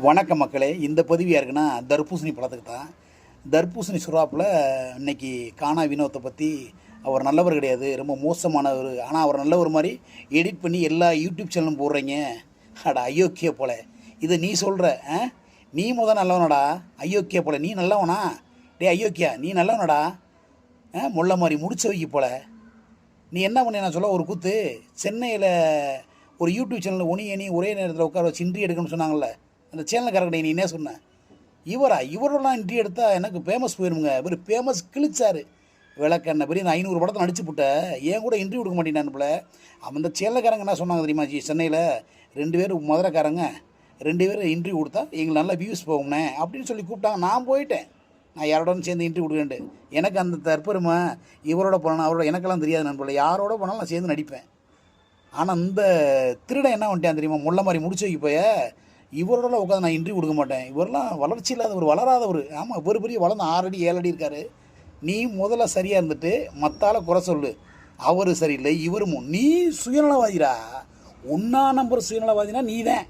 வணக்கம் மக்களே. இந்த பதிவு யாருக்குன்னா தர்பூசணி பழத்துக்கு தான். தர்பூசணி சுறாப்பில் இன்னைக்கு கானா வினோத்தை பற்றி அவர் நல்லவர் கிடையாது. ரொம்ப மோசமானவர் ஆனால் அவர் நல்லவர் மாதிரி எடிட் பண்ணி எல்லா யூடியூப் சேனலும் போடுறீங்க. அட அயோக்கிய போல. இதை நீ சொல்கிற ஆ? நீ முத நல்லவனடா. அயோக்கிய போல. நீ நல்லவனா? டேய் அயோக்கியா நீ நல்லவனடா? ஆ முள்ள மாதிரி முடிச்ச வைக்க போல. நீ என்ன பண்ண நான் சொல்ல ஒரு கூத்து? சென்னையில் ஒரு யூடியூப் சேனலில் ஒனி அணி ஒரே நேரத்தில் உட்கார வச்சு எடுக்கணும்னு சொன்னாங்கள்ல அந்த சேனலுக்காரங்க நீ என்ன சொன்ன? இவரா? இவரெல்லாம் இன்ட்ரி எடுத்தால் எனக்கு ஃபேமஸ் போயிருமுங்க. இவர் ஃபேமஸ் கிழிச்சாரு. விளக்கண்ண பெரிய நான் ஐநூறு படத்தை நடிச்சு போட்டேன் ஏன் கூட இன்ட்ரி கொடுக்க மாட்டேன் அந்த சேனல்காரங்க என்ன சொன்னாங்க தெரியுமா ஜி? சென்னையில் ரெண்டு பேர் மதுரைக்காரங்க. ரெண்டு பேரும் இன்ட்ரி கொடுத்தா எங்களுக்கு நல்ல வியூஸ் போகும்னே அப்படின்னு சொல்லி கூப்பிட்டாங்க. நான் போயிட்டேன். நான் யாரோட சேர்ந்து இன்ட்ரி கொடுக்கேன்ட்டு எனக்கு அந்த தற்பெருமை இவரோட போனால் அவரோட எனக்கெல்லாம் தெரியாது நண்பர்களே யாரோட போனாலும் நான் சேர்ந்து நடிப்பேன். ஆனால் இந்த திருடன் என்ன பண்ணிட்டான் தெரியுமா? முள்ள மாதிரி முடிச்சு வைக்க போய இவரோட உட்காந்து நான் இன்ட்ரி கொடுக்க மாட்டேன். இவரெல்லாம் வளர்ச்சி இல்லாதவர் வளராதவர். ஆமாம் இவர் பெரிய வளர்ந்து ஆறடி ஏழடி இருக்கார். இருக்காரு நீ முதல்ல சரியாக இருந்துட்டு மத்தால குறை சொல்லு. அவர் சரியில்லை இவரும் நீ சுயநலவாதிடா. ஒன்றா நம்பர் சுயநலவாதினா நீ தான்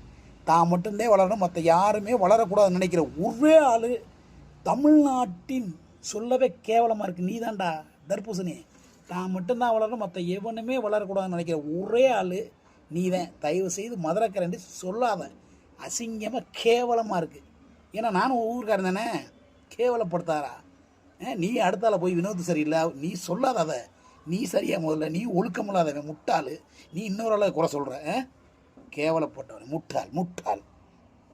தான் மட்டும்தான் வளரணும் மற்ற யாருமே வளரக்கூடாதுன்னு நினைக்கிற ஒரே ஆள் தமிழ்நாட்டின் சொல்லவே கேவலமாக இருக்குது நீ தான்டா தர்பூசணி. தான் மட்டும்தான் வளரணும் மற்ற எவனுமே வளரக்கூடாதுன்னு நினைக்கிற ஒரே ஆள் நீ தான் தயவு செய்து மதுரக்கரண்டி சொல்லாத. அசிங்கமாக கேவலமாக இருக்குது ஏன்னா நானும் ஊருக்காரன் தானே. கேவலப்படுத்தாரா? நீ அடுத்தால போய் வினோத் சரியில்லை. நீ சொல்லாத அதை. நீ சரியா முதல்ல நீ ஒழுக்கமில்லாதவன் முட்டாள். நீ இன்னொரு அளவு குறை சொல்கிற கேவலப்பட்டவன். முட்டாள் முட்டாள்.